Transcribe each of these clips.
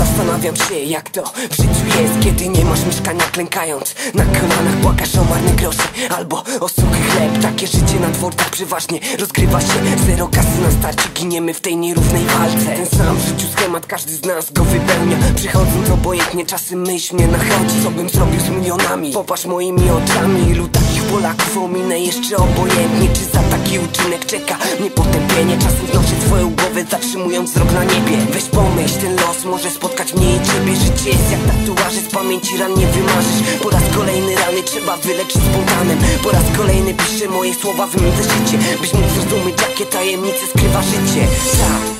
Zastanawiam się jak to w życiu jest Kiedy nie masz mieszkania klękając. Na kolanach płakasz o marne grosze Albo o suchy chleb. Takie życie na dworcach przeważnie rozgrywa się. Zero kasy na starcie Giniemy w tej nierównej walce. Ten sam w życiu schemat każdy z nas go wypełnia. Przychodząc obojętnie czasem myśl mnie nachodzi Co bym zrobił z milionami? Popatrz moimi oczami Ilu takich Polaków ominę jeszcze obojętnie Czy za taki uczynek czeka mnie potępienie. Czasem znoszę twoją głowę zatrzymując wzrok na niebie. Weź pomyśl, ten los może spotkać mnie i ciebie. Życie jest jak tatuaże, z pamięci ran nie wymarzysz. Po raz kolejny rany trzeba wyleczyć spontanem Po raz kolejny piszę moje słowa w mym życie Byś mógł zrozumieć jakie tajemnice skrywa życie. Tak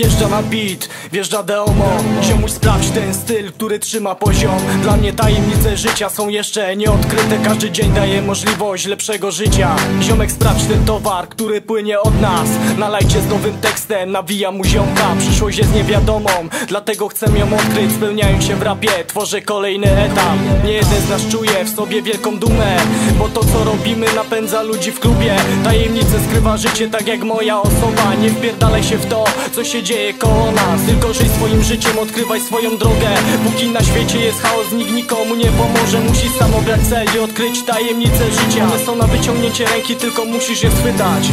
wjeżdża na beat, wjeżdża Deomo Ziomuś sprawdź ten styl, który trzyma poziom. Dla mnie tajemnice życia są jeszcze nieodkryte. Każdy dzień daje możliwość lepszego życia. Ziomek sprawdź ten towar, który płynie od nas. Nalajcie z nowym tekstem, nawija mu ziomka. Przyszłość jest niewiadomą, dlatego chcę ją odkryć. Spełniając się w rapie, tworzę kolejny etap. Nie jeden z nas czuje w sobie wielką dumę Bo to co robimy napędza ludzi w klubie. Tajemnice skrywa życie tak jak moja osoba. Nie wpierdalaj się w to, co się dzieje dzieje koło nas Tylko żyj swoim życiem, odkrywaj swoją drogę. Póki na świecie jest chaos, nikt nikomu nie pomoże. Musisz sam obrać cel i odkryć tajemnice życia. One są na wyciągnięcie ręki, tylko musisz je schwytać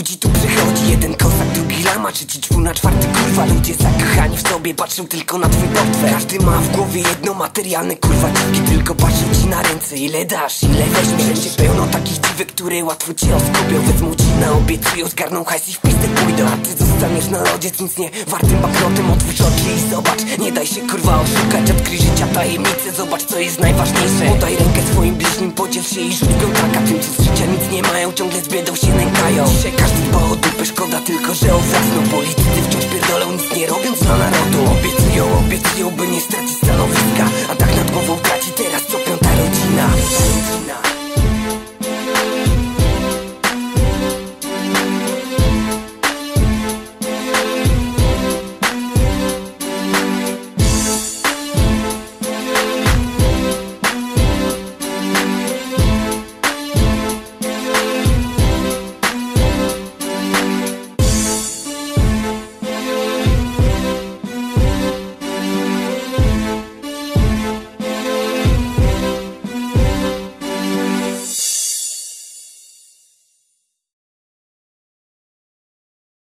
ludzi tu przychodzi? Jeden kozak, drugi lama, trzeci na czwarty kurwa Ludzie zakochani w sobie patrzą tylko na twój portfel. Każdy ma w głowie jedno materialne kurwa dziwki Tylko patrzą ci na ręce. Ile dasz, ile weźmiesz? Wszędzie pełno takich dziwek, które łatwo cię oskubią Wezmą ci na obiecują, zgarną hajs i w pistę pójdą. A ty zostaniesz na lodzie nic nie wartym banknotem. Otwórz oczy i zobacz, nie daj się kurwa oszukać. Odkryj życia tajemnice, zobacz co jest najważniejsze. Podaj rękę swoim bliźnim, podziel się i rzuć piątaka Tym co z życia nic nie mają, ciągle z biedą się nękają. Dzisiaj każdy dba o dupę, szkoda tylko, że obecno Politycy wciąż pierdolą nic nie robiąc dla narodu Obiecny